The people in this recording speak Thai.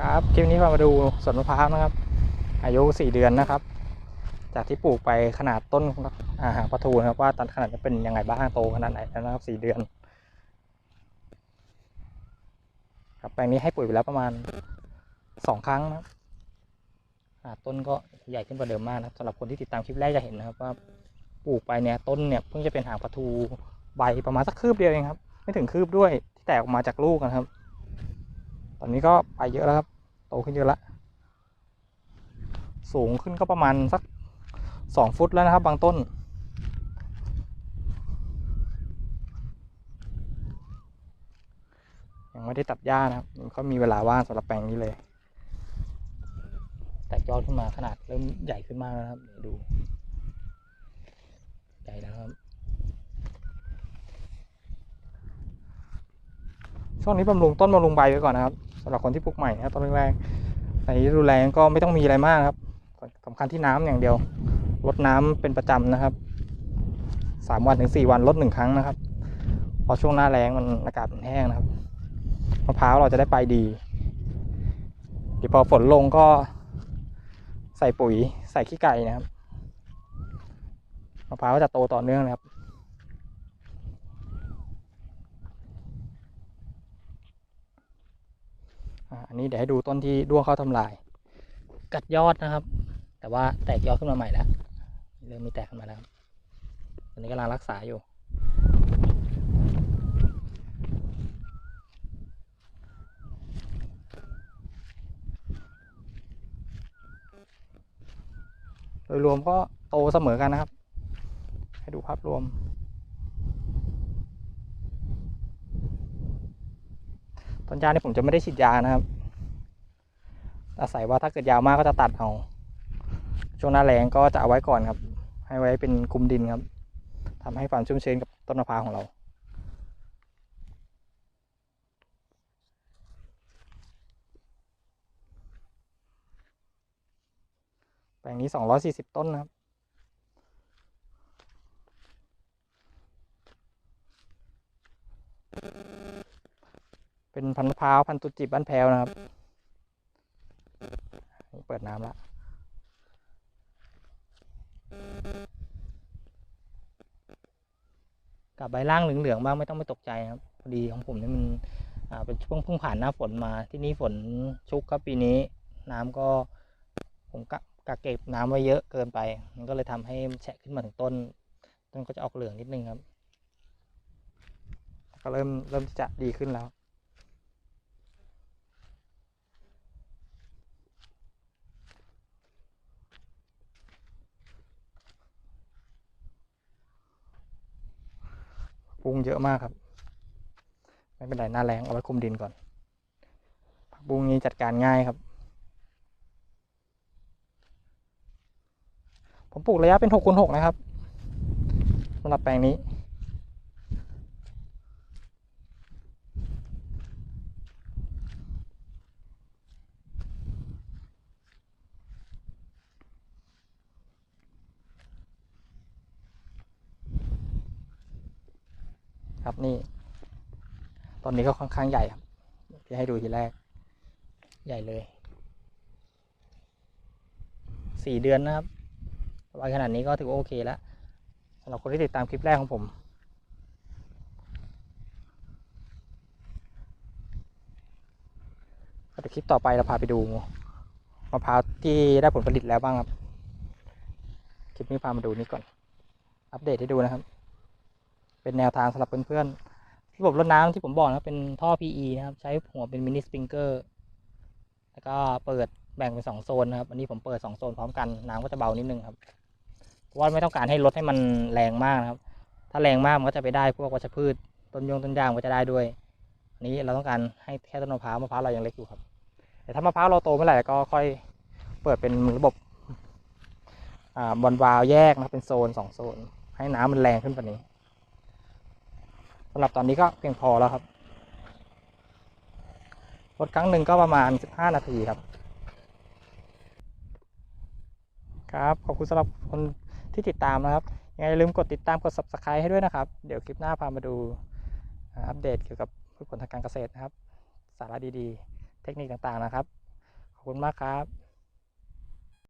ครับคลิปนี้เรามาดูสวนมะพร้าวนะครับ อายุสี่เดือนนะครับ จากที่ปลูกไปขนาดต้นอาหารปลาทูนะครับว่าตอนขนาดจะเป็นยังไงบ้างโตขนาดไหนแล้วนะครับสี่เดือนครับแปลงนี้ให้ปุ๋ยไปแล้วประมาณสองครั้งนะครับขนาดต้นก็ใหญ่ขึ้นกว่าเดิมมากนะครับสำหรับคนที่ติดตามคลิปแรกจะเห็นนะครับว่าปลูกไปเนี่ยต้นเนี่ยเพิ่งจะเป็นหางปลาทูใบประมาณสักคืบเดียวเองครับ ไม่ถึงคืบด้วยที่แตกออกมาจากลูกนะครับ ตอนนี้ก็ไปเยอะแล้วครับ โตขึ้นเยอะละ สูงขึ้นก็ประมาณสักสองฟุตแล้วนะครับ บางต้น ยังไม่ได้ตัดหญ้านะครับเขามีเวลาว่างสำหรับแปลงนี้เลย แตกยอดขึ้นมาขนาดเริ่มใหญ่ขึ้นมากแล้วครับเดี๋ยวดูใหญ่แล้วครับช่วงนี้บำรุงต้นบำรุงใบไว้ก่อนนะครับ สำหรับคนที่ปลูกใหม่นะต้นแรกๆในดูแลก็ไม่ต้องมีอะไรมากครับสำคัญที่น้ำอย่างเดียวลดน้ำเป็นประจำนะครับสามวันถึงสี่วันลดหนึ่งครั้งนะครับพราะช่วงหน้าแล้งมันอากาศมันแห้งนะครับมะพร้าวเราจะได้ไปดีเดี๋ยวพอฝนลงก็ใส่ปุ๋ยใส่ขี้ไก่นะครับมะพร้าวจะโตต่อเนื่องนะครับ อันนี้เดี๋ยวให้ดูต้นที่ด้วงเข้าทำลาย กัดยอดนะครับ แต่ว่าแตกยอดขึ้นมาใหม่แล้วเริ่มมีแตกขึ้นมาแล้วครับตอนนี้กำลังรักษาอยู่ โดยรวมก็โตเสมอกันนะครับ ให้ดูภาพรวม ต้นยางนี่ผมจะไม่ได้ฉีดยานะครับอาศัยว่าถ้าเกิดยาวมากก็จะตัดเอา ช่วงหน้าแรงก็จะเอาไว้ก่อนครับ ให้ไว้เป็นคุมดินครับทำให้ความชุ่มชื้นกับต้นมะพร้าวของเราแปลงนี้ 240 ต้นนะครับ เป็นพันธุ์พร้าวพันธุ์ตุจิบบ้านแพรวนะครับ เปิดน้ำละกับใบล่างเหลืองๆบ้างไม่ต้องไปตกใจครับพอดีของผมนี่มันอ่าเป็นช่วงเพิ่งผ่านหน้าฝนมา ที่นี่ฝนชุกครับปีนี้ น้ำก็ผมกะกะเก็บน้ำไว้เยอะเกินไป มันก็เลยทำให้แฉะขึ้นมาถึงต้น ต้นก็จะออกเหลืองนิดนึงครับ ก็เริ่มเริ่มจะดีขึ้นแล้ว บุ้งเยอะมากครับ ไม่เป็นไรหน้าแรงเอาไว้คุมดินก่อน ผักบุ้งนี้จัดการง่ายครับ ผมปลูกระยะเป็นหกคูณหกนะครับสำหรับแปลงนี้ ครับนี่ ตอนนี้ก็ค่อนข้างใหญ่ครับที่ให้ดูทีแรก ใหญ่เลย สี่เดือนนะครับวัยขนาดนี้ก็ถือว่าโอเคแล้วสำหรับคนที่ติดตามคลิปแรกของผมก็เดี๋ยวคลิปต่อไปเราพาไปดูมะพร้าวที่ได้ผลผลิตแล้วบ้างครับ คลิปนี้พามาดูนี้ก่อน อัปเดตให้ดูนะครับ เป็นแนวทางสำหรับเพื่อนๆระบบรดน้ำที่ผมบอกนะเป็นท่อ PE นะครับ ใช้หัวเป็นมินิสปริงเกอร์แล้วก็เปิดแบ่งเป็นสองโซนนะครับ อันนี้ผมเปิดสองโซนพร้อมกันน้ำก็จะเบานิดนึงครับเพราะว่าไม่ต้องการให้รถให้มันแรงมากนะครับ ถ้าแรงมากมันก็จะไปได้พวกวัชพืชต้นยงต้นยางก็จะได้ด้วย อันนี้เราต้องการให้แค่ต้นมะพร้าวมะพร้าวเรายังเล็กอยู่ครับแต่ถ้ามะพร้าวเราโตเมื่อไหร่ก็ค่อยเปิดเป็นระบบอ่าบอลวาล์วแยกนะเป็นโซนสองโซน ให้น้ำมันแรงขึ้นกว่านี้ สำหรับตอนนี้ก็เพียงพอแล้วครับรถครั้งหนึ่งก็ประมาณ 15 นาทีครับ ครับ ขอบคุณสำหรับคนที่ติดตามนะครับ ยังไงลืมกดติดตามกด subscribe ให้ด้วยนะครับ เดี๋ยวคลิปหน้าพามาดูอัปเดตเกี่ยวกับพืชผลทางการเกษตรนะครับ สาระดีๆ เทคนิคต่างๆนะครับ ขอบคุณมากครับ